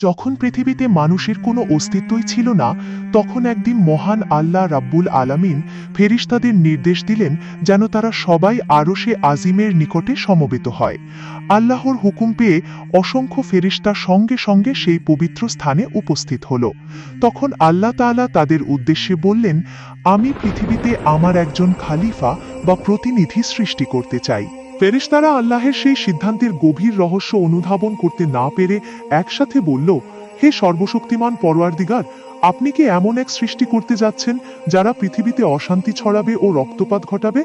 যখন পৃথিবীতে মানুষের কোনো অস্তিত্বই ছিল না, তখন একদিন মহান আল্লাহ রাব্বুল আলামিন ফেরিস্তাদের নির্দেশ দিলেন যেন তারা সবাই আরশে আজিমের নিকটে সমবেত হয়। আল্লাহর হুকুম পেয়ে অসংখ্য ফেরিস্তা সঙ্গে সঙ্গে সেই পবিত্র স্থানে উপস্থিত হল। তখন আল্লাহ তাআলা তাদের উদ্দেশ্যে বললেন, আমি পৃথিবীতে আমার একজন খালিফা বা প্রতিনিধি সৃষ্টি করতে চাই। ফেরিস্তারা আল্লাহের সেই সিদ্ধান্তের গভীর রহস্য অনুধাবন করতে না পেরে একসাথে বলল, হে সর্বশক্তিমান পরোয়ারদিগার আপনি কি এমন এক সৃষ্টি করতে যাচ্ছেন যারা পৃথিবীতে অশান্তি ছড়াবে ও রক্তপাত ঘটাবে?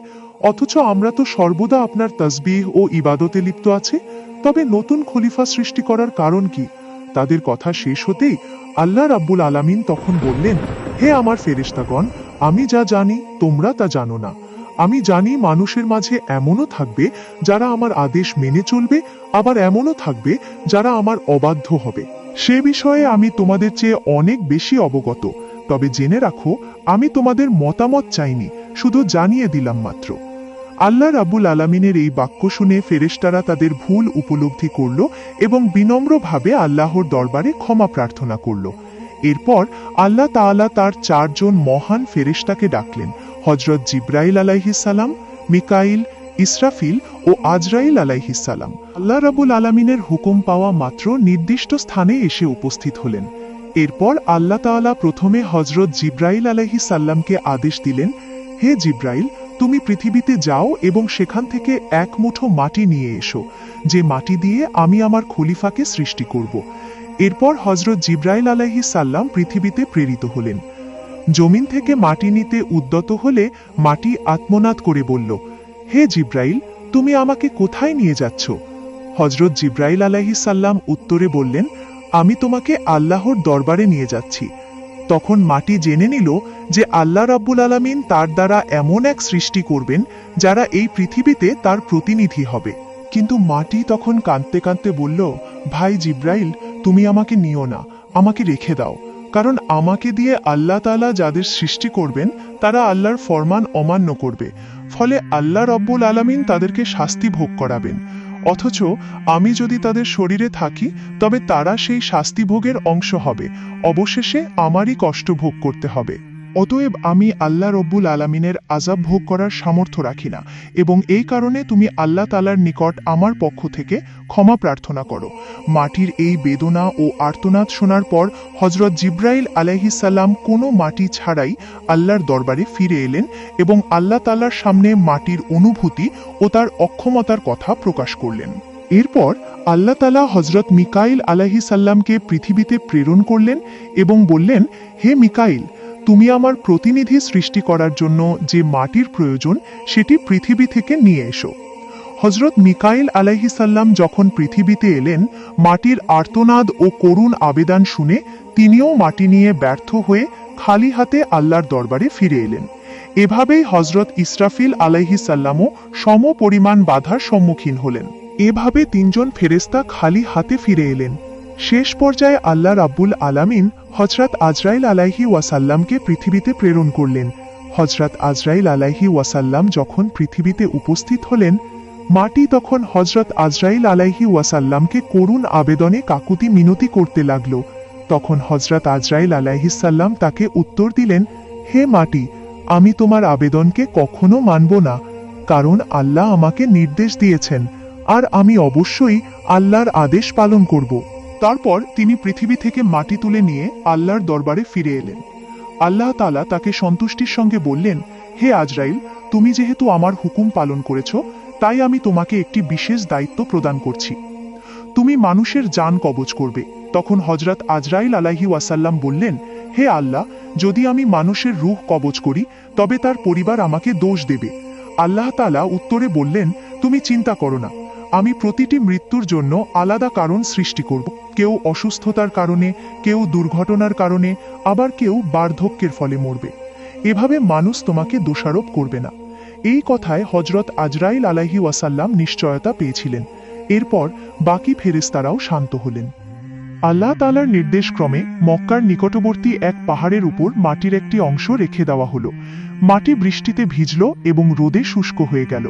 অথচ আমরা তো সর্বদা আপনার তসবিহ ও ইবাদতে লিপ্ত আছে। তবে নতুন খলিফা সৃষ্টি করার কারণ কি? তাদের কথা শেষ হতেই আল্লাহ রাব্বুল আলামিন তখন বললেন, হে আমার ফেরেশতাগণ, আমি যা জানি তোমরা তা জানো না। আমি জানি মানুষের মাঝে এমনও থাকবে যারা আমার আদেশ মেনে চলবে, আবার এমনও থাকবে যারা আমার অবাধ্য হবে। সে বিষয়ে আমি তোমাদের চেয়ে অনেক বেশি অবগত, তবে জেনে রাখো, আমি তোমাদের মতামত চাইনি, শুধু জানিয়ে দিলাম মাত্র। আল্লাহ রাব্বুল আলামিনের এই বাক্য শুনে ফেরেশতারা তাদের ভুল উপলব্ধি করল এবং বিনম্রভাবে আল্লাহর দরবারে ক্ষমা প্রার্থনা করল। এরপর আল্লাহ তাআলা তার চারজন মহান ফেরেশতাকে ডাকলেন হজরত জিব্রাইল আলাইহিসালাম মিকাইল, ইসরাফিল ও আজরাইল আলাইহিসালাম আল্লাহ রাবুল আলামিনের হুকুম পাওয়া মাত্র নির্দিষ্ট স্থানে এসে উপস্থিত হলেন। এরপর আল্লাহ তাআলা প্রথমে হজরত জিব্রাইল আলাইহিসাল্লামকে আদেশ দিলেন, হে জিব্রাইল, তুমি পৃথিবীতে যাও এবং সেখান থেকে এক মুঠো মাটি নিয়ে এসো, যে মাটি দিয়ে আমি আমার খলিফাকে সৃষ্টি করব। এরপর হজরত জিব্রাইল আলাইহিসাল্লাম পৃথিবীতে প্রেরিত হলেন। জমিন থেকে মাটি নিতে উদ্যত হলে মাটি আত্মনাদ করে বলল, হে জিব্রাইল, তুমি আমাকে কোথায় নিয়ে যাচ্ছ? হজরত জিব্রাইল আলাইহিসাল্লাম উত্তরে বললেন, আমি তোমাকে আল্লাহর দরবারে নিয়ে যাচ্ছি। তখন মাটি জেনে নিল যে আল্লাহ রাব্বুল আলামিন তার দ্বারা এমন এক সৃষ্টি করবেন যারা এই পৃথিবীতে তার প্রতিনিধি হবে। কিন্তু মাটি তখন কাঁদতে কাঁদতে বলল, ভাই জিব্রাইল, তুমি আমাকে নিও না, আমাকে রেখে দাও। কারণ আমাকে দিয়ে আল্লাহ তালা যাদের সৃষ্টি করবেন, তারা আল্লাহর ফরমান অমান্য করবে। ফলে আল্লাহ রব্বুল আলমিন তাদেরকে শাস্তি ভোগ করাবেন। অথচ আমি যদি তাদের শরীরে থাকি, তবে তারা সেই শাস্তি ভোগের অংশ হবে। অবশেষে আমারই কষ্ট ভোগ করতে হবে। অতএব আমি আল্লাহ রব্বুল আলামিনের আজাব ভোগ করার সামর্থ্য রাখি না, এবং এই কারণে তুমি আল্লাহ তালার নিকট আমার পক্ষ থেকে ক্ষমা প্রার্থনা করো। মাটির এই বেদনা ও আর্তনাদ শোনার পর হজরত জিব্রাইল আলাইহিসাল্লাম কোনো মাটি ছাড়াই আল্লাহর দরবারে ফিরে এলেন এবং আল্লাহ তালার সামনে মাটির অনুভূতি ও তার অক্ষমতার কথা প্রকাশ করলেন। এরপর আল্লাহ তালা হজরত মিকাইল আলাহিসাল্লামকে পৃথিবীতে প্রেরণ করলেন এবং বললেন, হে মিকাইল তুমি আমার প্রতিনিধি সৃষ্টি করার জন্য যে মাটির প্রয়োজন, সেটি পৃথিবী থেকে নিয়ে এসো। হজরত মিকাইল আলাইহিসাল্লাম যখন পৃথিবীতে এলেন, মাটির আর্তনাদ ও করুণ আবেদন শুনে তিনিও মাটি নিয়ে ব্যর্থ হয়ে খালি হাতে আল্লাহর দরবারে ফিরে এলেন। এভাবেই হজরত ইসরাফিল আলাইহিসাল্লামও সম পরিমাণ বাধার সম্মুখীন হলেন। এভাবে তিনজন ফেরেস্তা খালি হাতে ফিরে এলেন। শেষ পর্যায়ে আল্লাহ রাব্বুল আলামিন হজরত আজরাইল আলাইহি ওয়াসাল্লামকে পৃথিবীতে প্রেরণ করলেন। হজরত আজরাইল আলাইহি ওয়াসাল্লাম যখন পৃথিবীতে উপস্থিত হলেন, মাটি তখন হজরত আজরাইল আলাইহি ওয়াসাল্লামকে করুণ আবেদনে কাকুতি মিনতি করতে লাগল। তখন হজরত আজরাইল আলাইহিসাল্লাম তাকে উত্তর দিলেন, হে মাটি, আমি তোমার আবেদনকে কখনো মানব না, কারণ আল্লাহ আমাকে নির্দেশ দিয়েছেন, আর আমি অবশ্যই আল্লাহর আদেশ পালন করব। তারপর তিনি পৃথিবী থেকে মাটি তুলে নিয়ে আল্লাহর দরবারে ফিরে এলেন। আল্লাহ তালা তাকে সন্তুষ্টির সঙ্গে বললেন, হে আজরাইল, তুমি যেহেতু আমার হুকুম পালন করেছ, তাই আমি তোমাকে একটি বিশেষ দায়িত্ব প্রদান করছি। তুমি মানুষের যান কবজ করবে। তখন হজরত আজরাইল আলাহি ওয়াসাল্লাম বললেন, হে আল্লাহ, যদি আমি মানুষের রূহ কবজ করি, তবে তার পরিবার আমাকে দোষ দেবে। আল্লাহ তালা উত্তরে বললেন, তুমি চিন্তা করো না। আমি প্রতিটি মৃত্যুর জন্য আলাদা কারণ সৃষ্টি করব। কেউ অসুস্থতার কারণে, কেউ দুর্ঘটনার কারণে, আবার কেউ বার্ধক্যের ফলে মরবে। এভাবে মানুষ তোমাকে দোষারোপ করবে না। এই কথায় হজরত আজরাইল আলাহি ওয়াসাল্লাম নিশ্চয়তা পেয়েছিলেন। এরপর বাকি ফেরেস্তারাও শান্ত হলেন। আল্লাহ তালার নির্দেশক্রমে মক্কার নিকটবর্তী এক পাহাড়ের উপর মাটির একটি অংশ রেখে দেওয়া হলো। মাটি বৃষ্টিতে ভিজল এবং রোদে শুষ্ক হয়ে গেল।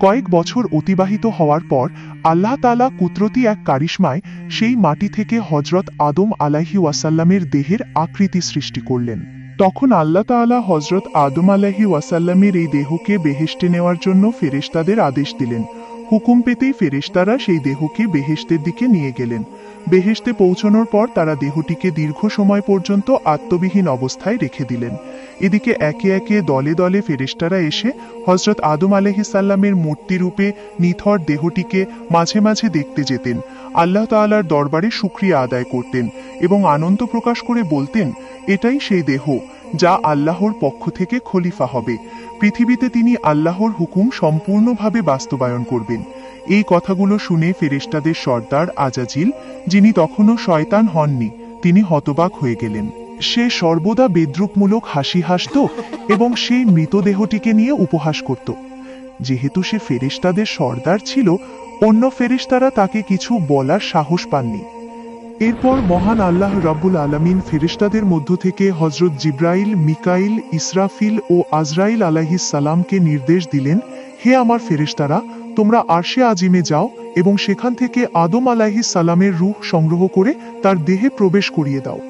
কয়েক বছর অতিবাহিত হওয়ার পর আল্লাহ তালা কুদরতি এক কারিশমায় সেই মাটি থেকে হজরত আদম আলাহি ওয়াসাল্লামের দেহের আকৃতি সৃষ্টি করলেন। তখন আল্লাহ তাআলা হজরত আদম আলাহি ওয়াসাল্লামের এই দেহকে বেহেস্টে নেওয়ার জন্য ফেরেশতাদের আদেশ দিলেন। হুকুম পেতেই ফেরেশতারা সেই দেহকে বেহেশতের দিকে নিয়ে গেলেন। বেহেশতে পৌঁছানোর পর তারা দেহটিকে দীর্ঘ সময় পর্যন্ত আত্মবিহীন অবস্থায় রেখে দিলেন। এদিকে একে একে দলে দলে ফেরেশতারা এসে হজরত আদম আলহিসাল্লামের মূর্তিরূপে নিথর দেহটিকে মাঝে মাঝে দেখতে যেতেন। আল্লাহ তাআলার দরবারে সুক্রিয়া আদায় করতেন এবং আনন্দ প্রকাশ করে বলতেন, এটাই সেই দেহ যা আল্লাহর পক্ষ থেকে খলিফা হবে। পৃথিবীতে তিনি আল্লাহর হুকুম সম্পূর্ণভাবে বাস্তবায়ন করবেন। এই কথাগুলো শুনে ফেরেশতাদের সর্দার আজাজিল, যিনি তখনও শয়তান হননি, তিনি হতবাক হয়ে গেলেন। সে সর্বদা বেদ্রুপমূলক হাসি হাসত এবং সেই মৃতদেহটিকে নিয়ে উপহাস করত। যেহেতু সে ফেরেশতাদের সর্দার ছিল, অন্য ফেরেশতারা তাকে কিছু বলার সাহস পাননি। এরপর মহান আল্লাহ রাব্বুল আলামিন ফেরেশতাদের মধ্য থেকে হজরত জিব্রাইল, মিকাইল, ইসরাফিল ও আজরাইল আলাহিস সালামকে নির্দেশ দিলেন, হে আমার ফেরেশতারা তোমরা আরশে আজিমে যাও এবং সেখান থেকে আদম আলাহিস সালামের রূহ সংগ্রহ করে তার দেহে প্রবেশ করিয়ে দাও।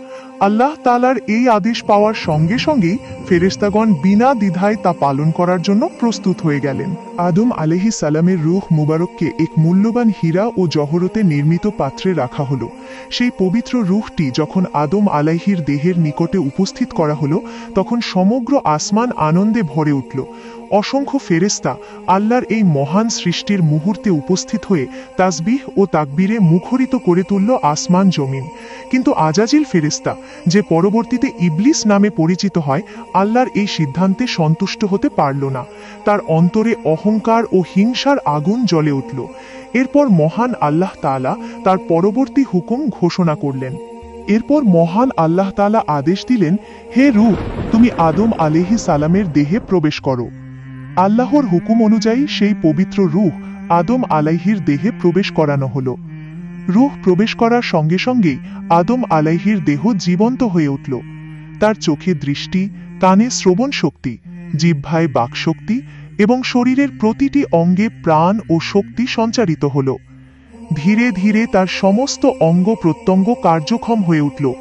আল্লাহ তালার এই আদেশ পাওয়ার সঙ্গে সঙ্গেই ফেরেস্তাগণ বিনা দ্বিধায় তা পালন করার জন্য প্রস্তুত হয়ে গেলেন। আদম আলহি সালামের রুহ মুবারককে এক মূল্যবান হীরা ও জহরতে নির্মিত পাত্রে রাখা হলো। সেই পবিত্র রুহটি যখন আদম আলাইহির দেহের নিকটে উপস্থিত করা হলো, তখন সমগ্র আসমান আনন্দে ভরে উঠল। অসংখ্য ফেরেস্তা আল্লাহর এই মহান সৃষ্টির মুহূর্তে উপস্থিত হয়ে তাসবিহ ও তাকবীরে মুখরিত করে তুলল আসমান জমিন। কিন্তু আজাজিল ফেরেস্তা যে পরবর্তীতে ইবলিস নামে পরিচিত হয়, আল্লাহর এই সিদ্ধান্তে সন্তুষ্ট হতে পারল না। তার অন্তরে অহংকার ও হিংসার আগুন জ্বলে উঠল। এরপর মহান আল্লাহ তাআলা তার পরবর্তী হুকুম ঘোষণা করলেন। এরপর মহান আল্লাহ তাআলা আদেশ দিলেন, হে রূহ, তুমি আদম আলিহি সালামের দেহে প্রবেশ করো। আল্লাহর হুকুম অনুযায়ী সেই পবিত্র রূহ আদম আলাইহির দেহে প্রবেশ করানো হলো। রুহ প্রবেশ করার সঙ্গে সঙ্গেই আদম আলাইহির দেহ জীবন্ত হয়ে উঠল। তার চোখে দৃষ্টি, কানে শ্রবণ শক্তি, জিহ্বায় বাকশক্তি এবং শরীরের প্রতিটি অঙ্গে প্রাণ ও শক্তি সঞ্চারিত হল। ধীরে ধীরে তার সমস্ত অঙ্গ প্রত্যঙ্গ কার্যক্ষম হয়ে উঠল।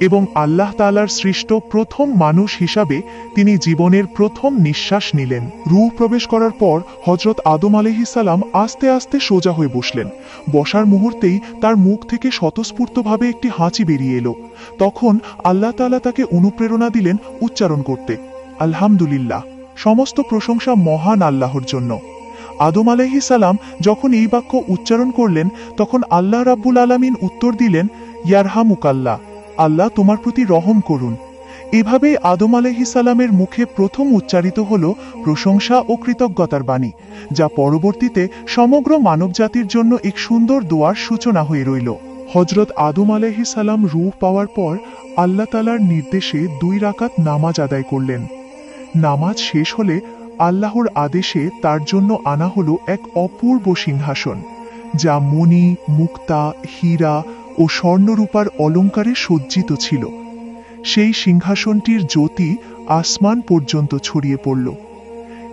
এবং আল্লাহ তালার সৃষ্ট প্রথম মানুষ হিসাবে তিনি জীবনের প্রথম নিঃশ্বাস নিলেন। রূহ প্রবেশ করার পর হজরত আদম আলহিসাল্লাম আস্তে আস্তে সোজা হয়ে বসলেন। বসার মুহূর্তেই তার মুখ থেকে স্বতঃস্ফূর্তভাবে একটি হাঁচি বেরিয়ে এলো। তখন আল্লাহ তালা তাকে অনুপ্রেরণা দিলেন উচ্চারণ করতে। আলহামদুলিল্লাহ। সমস্ত প্রশংসা মহান আল্লাহর জন্য। আদম আলহি সালাম যখন এই বাক্য উচ্চারণ করলেন, তখন আল্লাহ রাব্বুল আলামিন উত্তর দিলেন, ইয়ারহামুকাল্লাহ। আল্লাহ তোমার প্রতি রহম করুন। এভাবেই আদম সালামের মুখে প্রথম উচ্চারিত হল প্রশংসা ও কৃতজ্ঞতার বাণী, যা পরবর্তীতে সমগ্র মানবজাতির জন্য এক সুন্দর দোয়ার সূচনা হয়ে রইল। হজরত আদম সালাম রূহ পাওয়ার পর আল্লাহ তালার নির্দেশে দুই রাকাত নামাজ আদায় করলেন। নামাজ শেষ হলে আল্লাহর আদেশে তার জন্য আনা হলো এক অপূর্ব সিংহাসন, যা মণি, মুক্তা, হীরা ও স্বর্ণরূপার অলঙ্কারে সজ্জিত ছিল। সেই সিংহাসনটির জ্যোতি আসমান পর্যন্ত ছড়িয়ে পড়ল।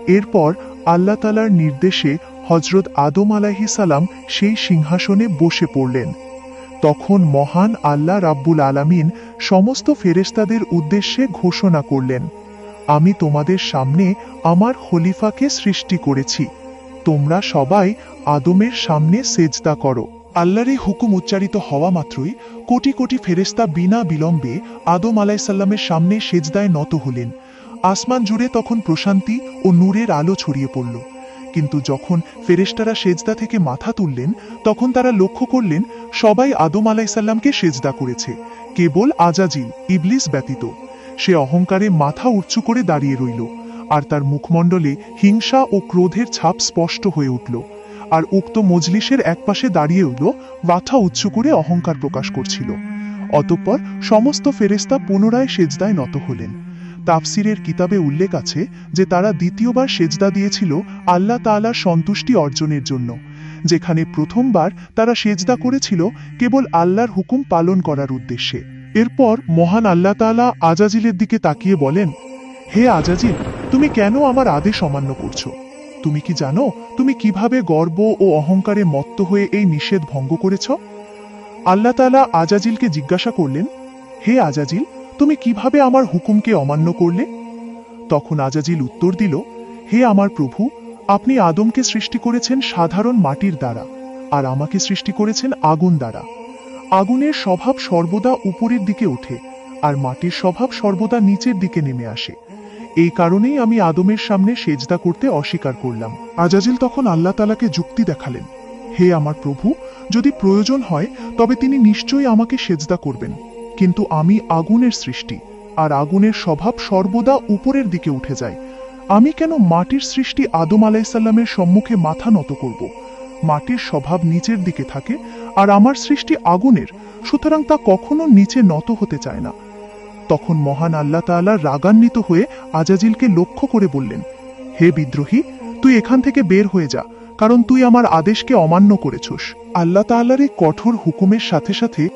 এরপর আল্লাহ তালার নির্দেশে হজরত আদম সালাম সেই সিংহাসনে বসে পড়লেন। তখন মহান আল্লাহ রাব্বুল আলামিন সমস্ত ফেরেস্তাদের উদ্দেশ্যে ঘোষণা করলেন, আমি তোমাদের সামনে আমার খলিফাকে সৃষ্টি করেছি। তোমরা সবাই আদমের সামনে সেজদা করো। আল্লাহর এই হুকুম উচ্চারিত হওয়া মাত্রই কোটি কোটি ফেরেস্তা বিনা বিলম্বে আদম আলাইসাল্লামের সামনে সেজদায় নত হলেন। আসমান জুড়ে তখন প্রশান্তি ও নূরের আলো ছড়িয়ে পড়ল। কিন্তু যখন ফেরেস্তারা সেজদা থেকে মাথা তুললেন, তখন তারা লক্ষ্য করলেন, সবাই আদম আলাইসাল্লামকে সেজদা করেছে, কেবল আজাজিল, ইবলিস ব্যতীত। সে অহংকারে মাথা উঁচু করে দাঁড়িয়ে রইল, আর তার মুখমণ্ডলে হিংসা ও ক্রোধের ছাপ স্পষ্ট হয়ে উঠল। আর উক্ত মজলিসের একপাশে দাঁড়িয়ে উঠল মাথা উঁচু করে অহংকার প্রকাশ করছিল। অতঃপর সমস্ত ফেরেস্তা পুনরায় সেজদায় নত হলেন। তাফসিরের কিতাবে উল্লেখ আছে যে তারা দ্বিতীয়বার সেজদা দিয়েছিল আল্লাহ তাআলার সন্তুষ্টি অর্জনের জন্য, যেখানে প্রথমবার তারা সেজদা করেছিল কেবল আল্লাহর হুকুম পালন করার উদ্দেশ্যে। এরপর মহান আল্লাহ তাআলা আজাজিলের দিকে তাকিয়ে বলেন, হে আজাজিল, তুমি কেন আমার আদেশ অমান্য করছ? তুমি কি জানো? তুমি কীভাবে গর্ব ও অহংকারে মত্ত হয়ে এই নিষেধ ভঙ্গ করেছ? আল্লাহ তাআলা আজাজিলকে জিজ্ঞাসা করলেন, হে আজাজিল, তুমি কীভাবে আমার হুকুমকে অমান্য করলে? তখন আজাজিল উত্তর দিল, হে আমার প্রভু, আপনি আদমকে সৃষ্টি করেছেন সাধারণ মাটির দ্বারা, আর আমাকে সৃষ্টি করেছেন আগুন দ্বারা। আগুনের স্বভাব সর্বদা উপরের দিকে ওঠে, আর মাটির স্বভাব সর্বদা নিচের দিকে নেমে আসে। এই কারণেই আমি আদমের সামনে সেজদা করতে অস্বীকার করলাম। আজাজিল তখন আল্লাহ তালাকে যুক্তি দেখালেন, হে আমার প্রভু, যদি প্রয়োজন হয়, তবে তিনি নিশ্চয়ই আমাকে সেজদা করবেন। কিন্তু আমি আগুনের সৃষ্টি, আর আগুনের স্বভাব সর্বদা উপরের দিকে উঠে যায়। আমি কেন মাটির সৃষ্টি আদম আলাইসাল্লামের সম্মুখে মাথা নত করব? মাটির স্বভাব নিচের দিকে থাকে, আর আমার সৃষ্টি আগুনের, সুতরাং তা কখনো নিচে নত হতে চায় না। তখন মহান আল্লাহ তাআলা রাগান্বিত হয়ে আজাজিলকে লক্ষ্য করে বললেন, হে বিদ্রোহী, তুই এখান থেকে বের হয়ে যা, কারণ তুই আমার আদেশকে অমান্য করেছস। আল্লাহ তাআলার এই কঠোর হুকুমের সাথে সাথে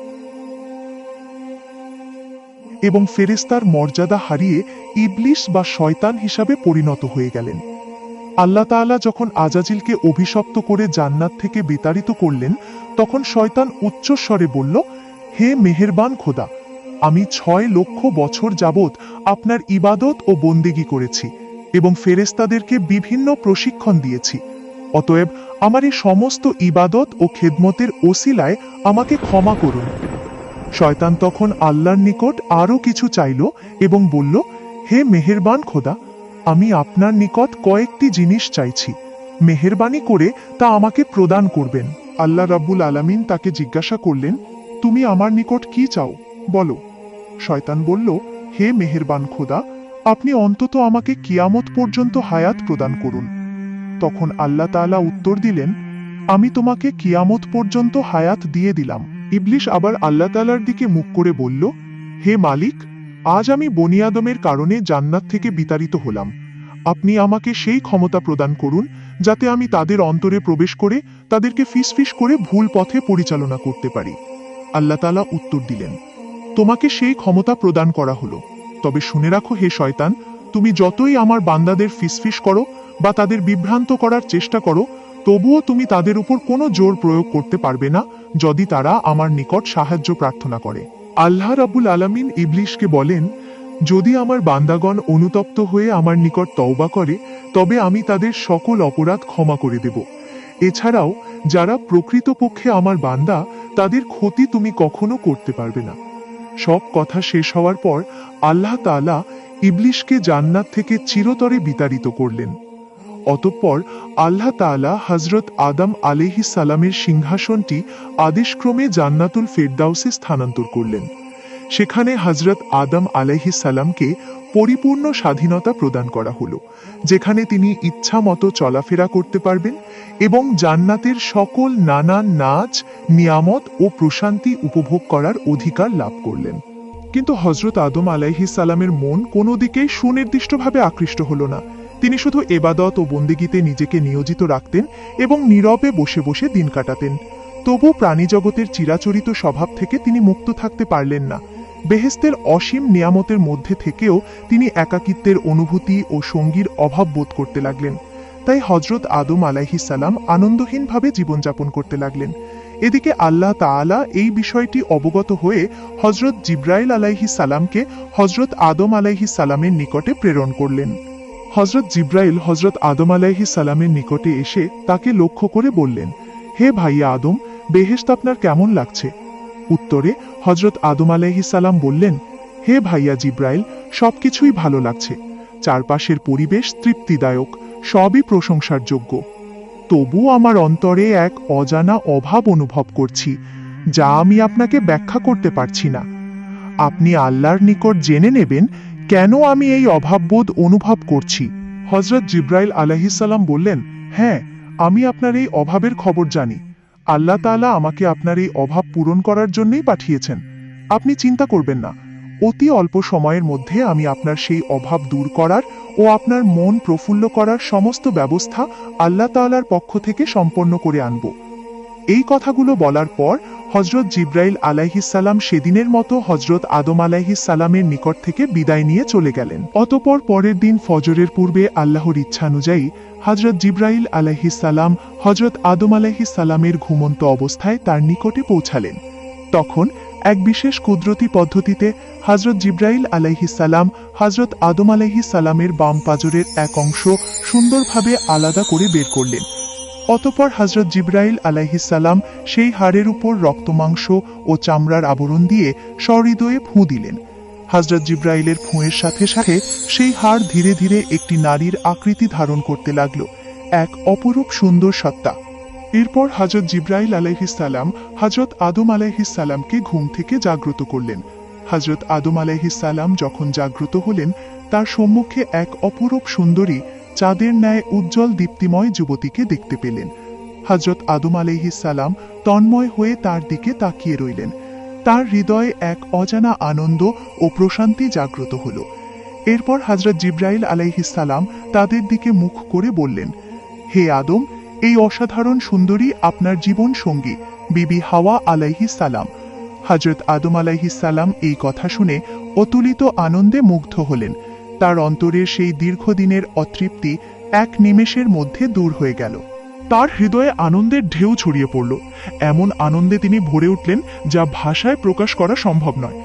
এবং ফেরেস্তার মর্যাদা হারিয়ে ইবলিস বা শয়তান হিসাবে পরিণত হয়ে গেলেন। আল্লাহ তাআলা যখন আজাজিলকে অভিশপ্ত করে জান্নাত থেকে বিতাড়িত করলেন, তখন শয়তান উচ্চস্বরে বলল, হে মেহেরবান খোদা আমি ছয় লক্ষ বছর যাবৎ আপনার ইবাদত ও বন্দেগী করেছি এবং ফেরেস্তাদেরকে বিভিন্ন প্রশিক্ষণ দিয়েছি। অতএব আমার এই সমস্ত ইবাদত ও খেদমতের ওসিলায় আমাকে ক্ষমা করুন। শয়তান তখন আল্লাহর নিকট আরও কিছু চাইল এবং বলল, হে মেহেরবান খোদা, আমি আপনার নিকট কয়েকটি জিনিস চাইছি। মেহেরবানি করে তা আমাকে প্রদান করবেন। আল্লাহ রাব্বুল আলামিন তাকে জিজ্ঞাসা করলেন, তুমি আমার নিকট কি চাও? বলো। শয়তান বলল, হে মেহেরবান খোদা, আপনি অন্তত আমাকে কিয়ামত পর্যন্ত হায়াত প্রদান করুন। তখন আল্লাহ তাআলা উত্তর দিলেন, আমি তোমাকে কিয়ামত পর্যন্ত হায়াত দিয়ে দিলাম। ইবলিশ আবার আল্লাহ তাআলার দিকে মুখ করে বলল, হে মালিক, আজ আমি বনিয়াদমের কারণে জান্নাত থেকে বিতাড়িত হলাম। আপনি আমাকে সেই ক্ষমতা প্রদান করুন, যাতে আমি তাদের অন্তরে প্রবেশ করে তাদেরকে ফিসফিস করে ভুল পথে পরিচালনা করতে পারি। আল্লাহ তাআলা উত্তর দিলেন তোমাকে সেই ক্ষমতা প্রদান করা হলো। তবে শুনে রাখো হে শয়তান, তুমি যতই আমার বান্দাদের ফিসফিস করো বা তাদের বিভ্রান্ত করার চেষ্টা করো, তবুও তুমি তাদের উপর কোনো জোর প্রয়োগ করতে পারবে না যদি তারা আমার নিকট সাহায্য প্রার্থনা করে। আল্লাহ রাবুল আলামিন ইবলিশকে বলেন, যদি আমার বান্দাগণ অনুতপ্ত হয়ে আমার নিকট তওবা করে, তবে আমি তাদের সকল অপরাধ ক্ষমা করে দেব। এছাড়াও, যারা প্রকৃতপক্ষে আমার বান্দা, তাদের ক্ষতি তুমি কখনো করতে পারবে না। সব কথা শেষ হওয়ার পর আল্লাহ তালা ইবলিশকে জান্নাত থেকে চিরতরে বিতাড়িত করলেন। অতঃপর আল্লাহ তালা হজরত আদম আলিহি সালামের সিংহাসনটি আদেশক্রমে জান্নাতুল ফেরদাউসে স্থানান্তর করলেন। সেখানে হজরত আদম আলাইহি সালামকে পরিপূর্ণ স্বাধীনতা প্রদান করা হলো, যেখানে তিনি ইচ্ছা মতো চলাফেরা করতে পারবেন এবং জান্নাতের সকল নানান নাচ, নিয়ামত ও প্রশান্তি উপভোগ করার অধিকার লাভ করলেন। কিন্তু হজরত আদম আলাইহি সালামের মন কোনো দিকেই সুনির্দিষ্টভাবে আকৃষ্ট হলো না। তিনি শুধু এবাদত ও বন্দিগিতে নিজেকে নিয়োজিত রাখতেন এবং নীরবে বসে বসে দিন কাটাতেন। তবু প্রাণীজগতের চিরাচরিত স্বভাব থেকে তিনি মুক্ত থাকতে পারলেন না। বেহেস্তের অসীম নিয়ামতের মধ্যে থেকেও তিনি একাকিত্বের অনুভূতি ও সঙ্গীর অভাব বোধ করতে লাগলেন। তাই হজরত আদম সালাম আনন্দহীনভাবে জীবনযাপন করতে লাগলেন। এদিকে আল্লাহ তাআলা এই বিষয়টি অবগত হয়ে হজরত জিব্রাইল আলাইহি সালামকে হজরত আদম আলাইহি সালামের নিকটে প্রেরণ করলেন। হজরত জিব্রাইল হজরত আদম আলাইহি সালামের নিকটে এসে তাকে লক্ষ্য করে বললেন, হে ভাইয়া আদম, বেহেশত আপনার কেমন লাগছে? উত্তরে হজরত আদম সালাম বললেন, হে ভাইয়া জিব্রাইল, সবকিছুই ভালো লাগছে। চারপাশের পরিবেশ তৃপ্তিদায়ক, সবই প্রশংসার যোগ্য তবু আমার অন্তরে এক অজানা অভাব অনুভব করছি, যা আমি আপনাকে ব্যাখ্যা করতে পারছি না। আপনি আল্লাহর নিকট জেনে নেবেন কেন আমি এই অভাববোধ অনুভব করছি। হজরত জিব্রাইল আলাহিসাল্লাম বললেন হ্যাঁ আমি আপনার এই অভাবের খবর জানি। আল্লাহ তালা আমাকে আপনার এই অভাব পূরণ করার জন্যই পাঠিয়েছেন। আপনি চিন্তা করবেন না। অতি অল্প সময়ের মধ্যে আমি আপনার সেই অভাব দূর করার ও আপনার মন প্রফুল্ল করার সমস্ত ব্যবস্থা আল্লাহ তালার পক্ষ থেকে সম্পন্ন করে আনব। এই কথাগুলো বলার পর হজরত জিব্রাইল আলাইহিসাল্লাম সেদিনের মতো হজরত আদম আলাইহিসাল্লামের নিকট থেকে বিদায় নিয়ে চলে গেলেন। অতপর পরের দিন ফজরের পূর্বে আল্লাহর ইচ্ছানুযায়ী হজরত জিব্রাইল আলাইহিসাল্লাম হজরত আদম আলাইহিসাল্লামের ঘুমন্ত অবস্থায় তার নিকটে পৌঁছালেন। তখন এক বিশেষ কুদরতি পদ্ধতিতে হজরত জিব্রাইল আলাইহিসাল্লাম হজরত আদম আলাইহিসাল্লামের বাম পাজরের এক অংশ সুন্দরভাবে আলাদা করে বের করলেন। অতপর হজরত জিব্রাইল আলাইহিসাল্লাম সেই হাড়ের উপর রক্তমাংস ও চামড়ার আবরণ দিয়ে সহৃদয়ে ফুঁ দিলেন। হজরত জিব্রাইলের ফুঁয়ের সাথে সাথে সেই হাড় ধীরে ধীরে একটি নারীর আকৃতি ধারণ করতে লাগল, এক অপরূপ সুন্দর সত্তা। এরপর হজরত জিব্রাইল আলাইহিসাল্লাম হজরত আদম আলাইহিসাল্লামকে ঘুম থেকে জাগ্রত করলেন। হজরত আদম আলাইহিসাল্লাম যখন জাগ্রত হলেন, তার সম্মুখে এক অপরূপ সুন্দরী চাঁদের ন্যায় উজ্জ্বল দীপ্তিময় যুবতীকে দেখতে পেলেন। হজরত আদম আলাইহিসাল্লাম তন্ময় হয়ে তার দিকে তাকিয়ে রইলেন। তার হৃদয়ে এক অজানা আনন্দ ও প্রশান্তি জাগ্রত হল। এরপর হজরত জিব্রাইল আলাইহিসাল্লাম তাদের দিকে মুখ করে বললেন, হে আদম, এই অসাধারণ সুন্দরী আপনার জীবন সঙ্গী, বিবি হাওয়া সালাম। হজরত আদম সালাম এই কথা শুনে অতুলিত আনন্দে মুগ্ধ হলেন। তার অন্তরের সেই দীর্ঘদিনের অতৃপ্তি এক নিমেষের মধ্যে দূর হয়ে গেল। তার হৃদয়ে আনন্দের ঢেউ ছড়িয়ে পড়ল। এমন আনন্দে তিনি ভরে উঠলেন যা ভাষায় প্রকাশ করা সম্ভব নয়।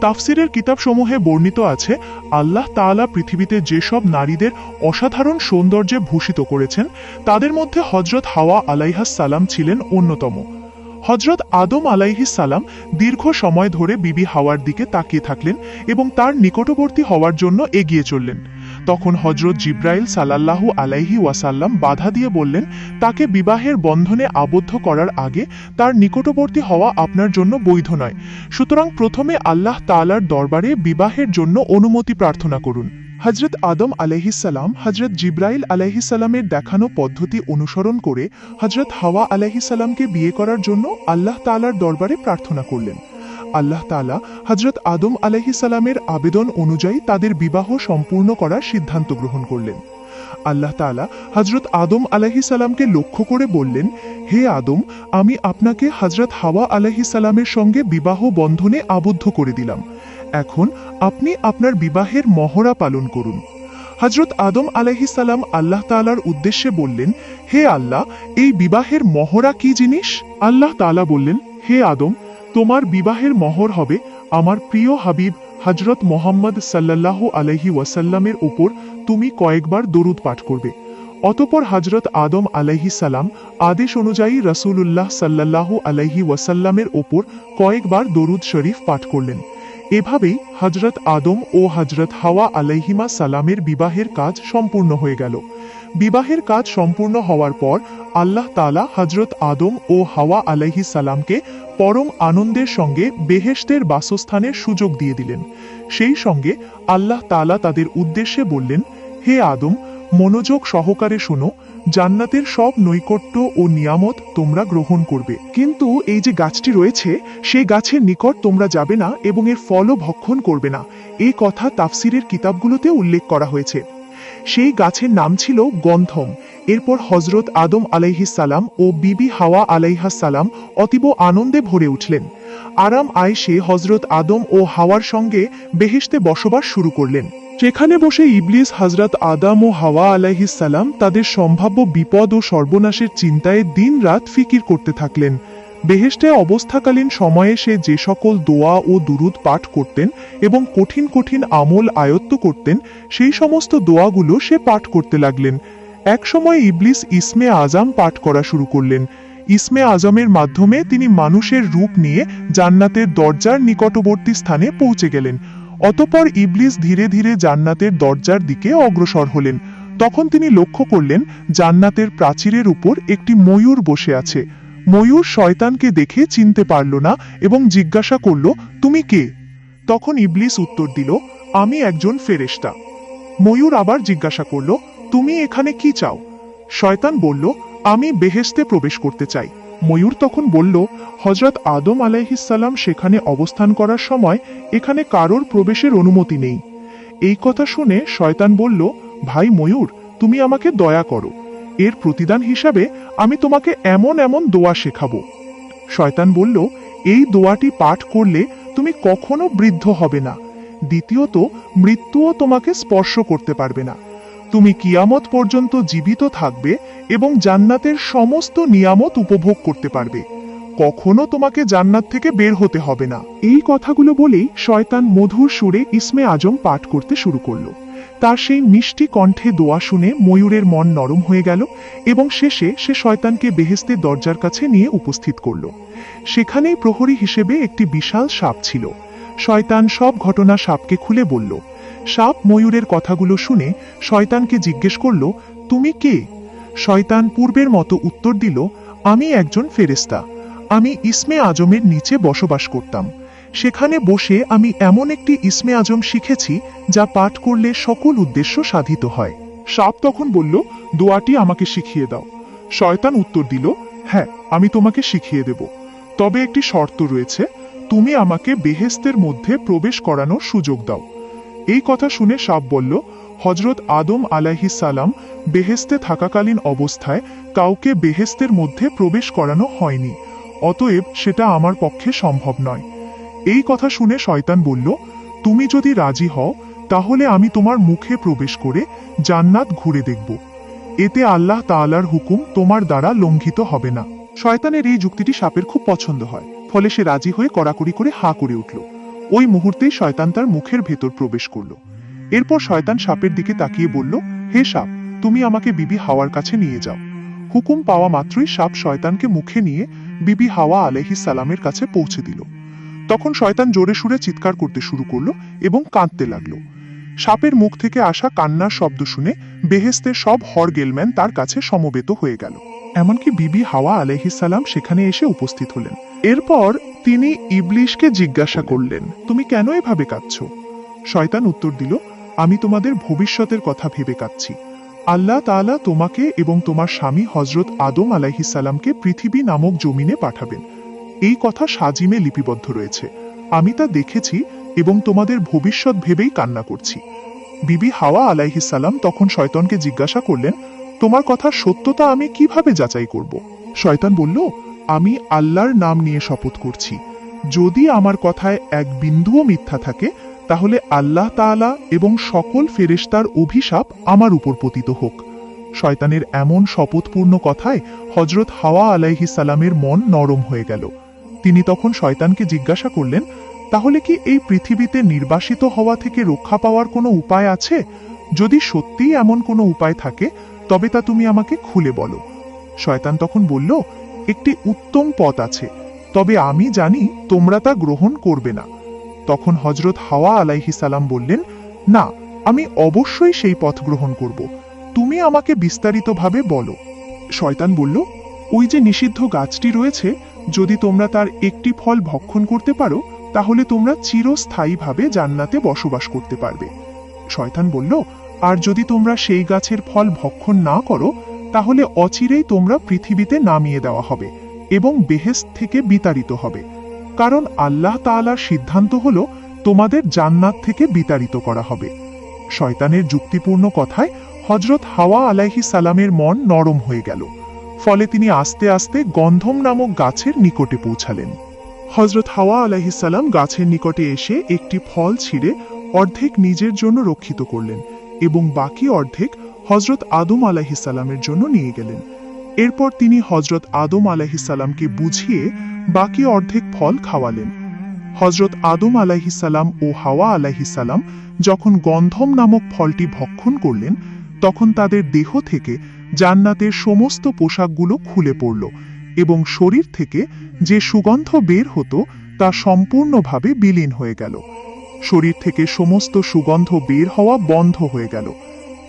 তাফসিরের কিতাবসমূহে বর্ণিত আছে, আল্লাহ তাআলা পৃথিবীতে যেসব নারীদের অসাধারণ সৌন্দর্যে ভূষিত করেছেন, তাদের মধ্যে হজরত হাওয়া আলাইহাস সালাম ছিলেন অন্যতম। হজরত আদম আলাইহিস সালাম দীর্ঘ সময় ধরে বিবি হাওয়ার দিকে তাকিয়ে থাকলেন এবং তার নিকটবর্তী হওয়ার জন্য এগিয়ে চললেন। তখন হজরত জিব্রাইল সালাল্লাহু আলাইহি ওয়াসাল্লাম বাধা দিয়ে বললেন, তাকে বিবাহের বন্ধনে আবদ্ধ করার আগে তার নিকটবর্তী হওয়া আপনার জন্য বৈধ নয়। সুতরাং প্রথমে আল্লাহ তালার দরবারে বিবাহের জন্য অনুমতি প্রার্থনা করুন। হজরত আদম আলাইহিসাল্লাম হজরত জিব্রাইল আলাইহিসাল্লামের দেখানো পদ্ধতি অনুসরণ করে হজরত হাওয়া আলাইহিসাল্লামকে বিয়ে করার জন্য আল্লাহ তালার দরবারে প্রার্থনা করলেন। আল্লাহ তাআলা হজরত আদম আলাইহিসাল্লামের আবেদন অনুযায়ী তাদের বিবাহ সম্পূর্ণ করার সিদ্ধান্ত গ্রহণ করলেন। আল্লাহ তাআলা হজরত আদম আলাহি সালামকে লক্ষ্য করে বললেন, হে আদম, আমি আপনাকে হজরত হাওয়া আলাহি সালামের সঙ্গে বিবাহ বন্ধনে আবদ্ধ করে দিলাম। এখন আপনি আপনার বিবাহের মহড়া পালন করুন। হজরত আদম আলাহি সালাম আল্লাহ তাআলার উদ্দেশ্যে বললেন, হে আল্লাহ, এই বিবাহের মহড়া কি জিনিস? আল্লাহ তাআলা বললেন, হে আদম, তোমার বিবাহের মহর হবে আমার প্রিয় হাবিব হজরত মোহাম্মদ সাল্লাল্লাহু আলহি ওয়াসাল্লামের উপর তুমি কয়েকবার দরুদ পাঠ করবে। অতপর হজরত আদম আলাইহি সালাম আদেশ অনুযায়ী রসুলুল্লাহ সাল্লাল্লাহু আলাইহি ওয়াসাল্লামের ওপর কয়েকবার দরুদ শরীফ পাঠ করলেন। এভাবেই হজরত আদম ও হজরত হাওয়া আলাইহিমা সালামের বিবাহের কাজ সম্পূর্ণ হয়ে গেল। বিবাহের কাজ সম্পূর্ণ হওয়ার পর আল্লাহ তালা হজরত আদম ও হাওয়া আলাইহি সালামকে পরম আনন্দের সঙ্গে বেহেশতের বাসস্থানের সুযোগ দিয়ে দিলেন। সেই সঙ্গে আল্লাহ তালা তাদের উদ্দেশ্যে বললেন, হে আদম মনোযোগ সহকারে শোনো, জান্নাতের সব নৈকট্য ও নিয়ামত তোমরা গ্রহণ করবে। কিন্তু এই যে গাছটি রয়েছে, সেই গাছের নিকট তোমরা যাবে না এবং এর ফলও ভক্ষণ করবে না। এই কথা তাফসিরের কিতাবগুলোতে উল্লেখ করা হয়েছে। সেই গাছের নাম ছিল গন্ধম। এরপর হজরত আদম সালাম ও বিবি হাওয়া আলাইহাসাল্লাম অতীব আনন্দে ভরে উঠলেন। আরাম আয়েশে হজরত আদম ও হাওয়ার সঙ্গে বেহেশতে বসবাস শুরু করলেন। সেখানে বসে ইবলিস হজরত আদাম ও হাওয়া আলাইহিসাল্লাম তাদের সম্ভাব্য বিপদ ও সর্বনাশের চিন্তায় দিন রাত ফিকির করতে থাকলেন। বেহেশতে অবস্থাকালীন সময়ে সে যে সকল দোয়া ও দুরুদ পাঠ করতেন এবং কঠিন কঠিন আমল আয়ত্ত করতেন, সেই সমস্ত দোয়াগুলো সে পাঠ করতে লাগলেন। একসময় ইবলিস ইসমে আজাম পাঠ করা শুরু করলেন। ইসমে আজমের মাধ্যমে তিনি মানুষের রূপ নিয়ে জান্নাতের দরজার নিকটবর্তী স্থানে পৌঁছে গেলেন। অতপর ইবলিস ধীরে ধীরে জান্নাতের দরজার দিকে অগ্রসর হলেন। তখন তিনি লক্ষ্য করলেন, জান্নাতের প্রাচীরের উপর একটি ময়ূর বসে আছে। ময়ূর শয়তানকে দেখে চিনতে পারল না এবং জিজ্ঞাসা করল, তুমি কে? তখন ইবলিস উত্তর দিল, আমি একজন ফেরেশতা। ময়ূর আবার জিজ্ঞাসা করল, তুমি এখানে কি চাও? শয়তান বলল, আমি বেহেশতে প্রবেশ করতে চাই। ময়ূর তখন বলল হজরত আদম আলাইহিসাল্লাম সেখানে অবস্থান করার সময় এখানে কারোর প্রবেশের অনুমতি নেই। এই কথা শুনে শয়তান বলল, ভাই ময়ূর, তুমি আমাকে দয়া করো। এর প্রতিদান হিসাবে আমি তোমাকে এমন এমন দোয়া শেখাবো। শয়তান বলল, এই দোয়াটি পাঠ করলে তুমি কখনো বৃদ্ধ হবে না। দ্বিতীয়ত, মৃত্যুও তোমাকে স্পর্শ করতে পারবে না। তুমি কিয়ামত পর্যন্ত জীবিত থাকবে এবং জান্নাতের সমস্ত নিয়ামত উপভোগ করতে পারবে। কখনো তোমাকে জান্নাত থেকে বের হতে হবে না। এই কথাগুলো বলেই শয়তান মধুর সুরে ইসমে আজম পাঠ করতে শুরু করল। তার সেই মিষ্টি কণ্ঠে দোয়া শুনে ময়ূরের মন নরম হয়ে গেল এবং শেষে সে শয়তানকে বেহেস্তের দরজার কাছে নিয়ে উপস্থিত করল। সেখানেই প্রহরী হিসেবে একটি বিশাল সাপ ছিল। শয়তান সব ঘটনা সাপকে খুলে বলল সাপ ময়ূরের কথাগুলো শুনে শয়তানকে জিজ্ঞেস করল, তুমি কে? শয়তান পূর্বের মতো উত্তর দিল, আমি একজন ফেরেস্তা আমি ইসমে আজমের নিচে বসবাস করতাম। সেখানে বসে আমি এমন একটি ইসমে আজম শিখেছি যা পাঠ করলে সকল উদ্দেশ্য সাধিত হয়। সাপ তখন বলল, দোয়াটি আমাকে শিখিয়ে দাও। শয়তান উত্তর দিল হ্যাঁ আমি তোমাকে শিখিয়ে দেব। তবে একটি শর্ত রয়েছে, তুমি আমাকে বেহেস্তের মধ্যে প্রবেশ করানোর সুযোগ দাও। এই কথা শুনে সাপ বলল হজরত আদম সালাম বেহেস্তে থাকাকালীন অবস্থায় কাউকে বেহেস্তের মধ্যে প্রবেশ করানো হয়নি, অতএব সেটা আমার পক্ষে সম্ভব নয়। এই কথা শুনে শয়তান বলল, তুমি যদি রাজি হও, তাহলে আমি তোমার মুখে প্রবেশ করে জান্নাত ঘুরে দেখব। এতে আল্লাহ তাআলার হুকুম তোমার দ্বারা লঙ্ঘিত হবে না। শয়তানের এই যুক্তিটি সাপের খুব পছন্দ হয়, ফলে সে রাজি হয়ে কড়াকড়ি করে হা করে উঠল। ওই মুহূর্তেই শয়তান তার মুখের ভেতর প্রবেশ করল। এরপর শয়তান সাপের দিকে তাকিয়ে বলল, হে সাপ, তুমি আমাকে বিবি হাওয়ার কাছে নিয়ে যাও। হুকুম পাওয়া মাত্রই সাপ শয়তানকে মুখে নিয়ে বিবি হাওয়া আলহিস সালামের কাছে পৌঁছে দিল। তখন শয়তান জোরে সুরে চিৎকার করতে শুরু করল এবং কাঁদতে লাগল। সাপের মুখ থেকে আসা কান্নার শব্দ শুনে বেহেস্তের সব হরগেলম্যান তার কাছে সমবেত হয়ে গেল। এমনকি বিবি হাওয়া আলহিসাল্লাম সেখানে এসে উপস্থিত হলেন। এরপর তিনি ইবলিশকে জিজ্ঞাসা করলেন, তুমি কেন এভাবে কাঁদছ? শয়তান উত্তর দিল, আমি তোমাদের ভবিষ্যতের কথা ভেবে কাঁদছি। আল্লাহ তাআলা তোমাকে এবং তোমার স্বামী হজরত আদম আলাইহিসাল্লামকে পৃথিবী নামক জমিনে পাঠাবেন। এই কথা সাজিমে লিপিবদ্ধ রয়েছে। আমি তা দেখেছি এবং তোমাদের ভবিষ্যৎ ভেবেই কান্না করছি। বিবি হাওয়া আলাইহিসাল্লাম তখন শয়তানকে জিজ্ঞাসা করলেন, তোমার কথা সত্যতা আমি কীভাবে যাচাই করব? শয়তান বলল আমি আল্লাহর নাম নিয়ে শপথ করছি। যদি আমার কথায় এক বিন্দুও মিথ্যা থাকে, তাহলে আল্লাহ তাআলা এবং সকল ফেরেশতার অভিশাপ আমার উপর পতিত হোক। শয়তানের এমন শপথপূর্ণ কথায় হজরত হাওয়া আলাইহিস সালামের মন নরম হয়ে গেল। তিনি তখন শয়তানকে জিজ্ঞাসা করলেন, তাহলে কি এই পৃথিবীতে নির্বাসিত হওয়া থেকে রক্ষা পাওয়ার কোনো উপায় আছে? যদি সত্যিই এমন কোনো উপায় থাকে, তবে তা তুমি আমাকে খুলে বলো। শয়তান তখন বলল একটি উত্তম পথ আছে। তবে আমি জানি তোমরা তা গ্রহণ করবে না। তখন হজরত হাওয়া আলাইহি সালাম বললেন, না, আমি অবশ্যই সেই পথ গ্রহণ করব। তুমি আমাকে বিস্তারিতভাবে বলো। শয়তান বলল, ওই যে নিষিদ্ধ গাছটি রয়েছে, যদি তোমরা তার একটি ফল ভক্ষণ করতে পারো, তাহলে তোমরা চিরস্থায়ীভাবে জান্নাতে বসবাস করতে পারবে। শয়তান বলল, আর যদি তোমরা সেই গাছের ফল ভক্ষণ না করো তাহলে অচিরেই তোমরা পৃথিবীতে নামিয়ে দেওয়া হবে এবং বেহেস্ত থেকে বিতাড়িত হবে। কারণ আল্লাহ তাআলার সিদ্ধান্ত হল তোমাদের জান্নাত থেকে বিতাড়িত করা হবে। শয়তানের যুক্তিপূর্ণ কথায় হজরত হাওয়া আলাইহি সালামের মন নরম হয়ে গেল। ফলে তিনি আস্তে আস্তে গন্ধম নামক গাছের নিকটে পৌঁছালেন। হজরত হাওয়া আলাইহিসাল্লাম গাছের নিকটে এসে একটি ফল ছিঁড়ে অর্ধেক নিজের জন্য রক্ষিত করলেন এবং বাকি অর্ধেক হজরত আদম আলাইহিসাল্লামের জন্য নিয়ে গেলেন। এরপর তিনি হজরত আদম আলাইহিসাল্লামকে বুঝিয়ে বাকি অর্ধেক ফল খাওয়ালেন। হজরত আদম আলাইহিসাল্লাম ও হাওয়া আলাইহিসাল্লাম যখন গন্ধম নামক ফলটি ভক্ষণ করলেন, তখন তাদের দেহ থেকে জান্নাতের সমস্ত পোশাকগুলো খুলে পড়ল এবং শরীর থেকে যে সুগন্ধ বের হতো তা সম্পূর্ণভাবে বিলীন হয়ে গেল। শরীর থেকে সমস্ত সুগন্ধ বের হওয়া বন্ধ হয়ে গেল।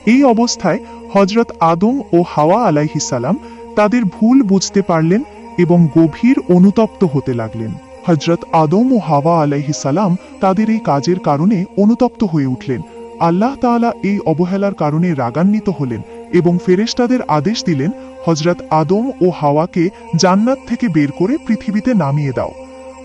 এই অবস্থায় হজরত আদম ও হাওয়া আলাইহিসাল্লাম তাদের ভুল বুঝতে পারলেন এবং গভীর অনুতপ্ত হতে লাগলেন। হজরত আদম ও হাওয়া আলাইহিসাল্লাম তাদের এই কাজের কারণে অনুতপ্ত হয়ে উঠলেন। আল্লাহ তাআলা এই অবহেলার কারণে রাগান্বিত হলেন এবং ফেরেশতাদের আদেশ দিলেন হজরত আদম ও হাওয়াকে জান্নাত থেকে বের করে পৃথিবীতে নামিয়ে দাও।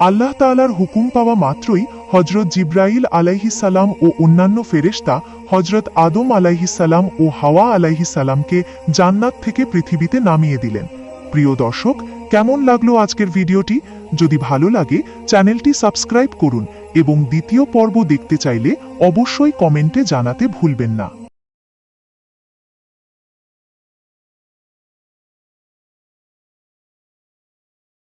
আল্লাহ তাআলার হুকুম পাওয়া মাত্রই হজরত জিব্রাইল আলাইহিসাল্লাম ও অন্যান্য ফেরেশতা হজরত আদম আলাইহিসাল্লাম ও হাওয়া আলাইহিসাল্লামকে জান্নাত থেকে পৃথিবীতে নামিয়ে দিলেন। প্রিয় দর্শক, কেমন লাগল আজকের ভিডিওটি? যদি ভালো লাগে, চ্যানেলটি সাবস্ক্রাইব করুন এবং দ্বিতীয় পর্ব দেখতে চাইলে অবশ্যই কমেন্টে জানাতে ভুলবেন না।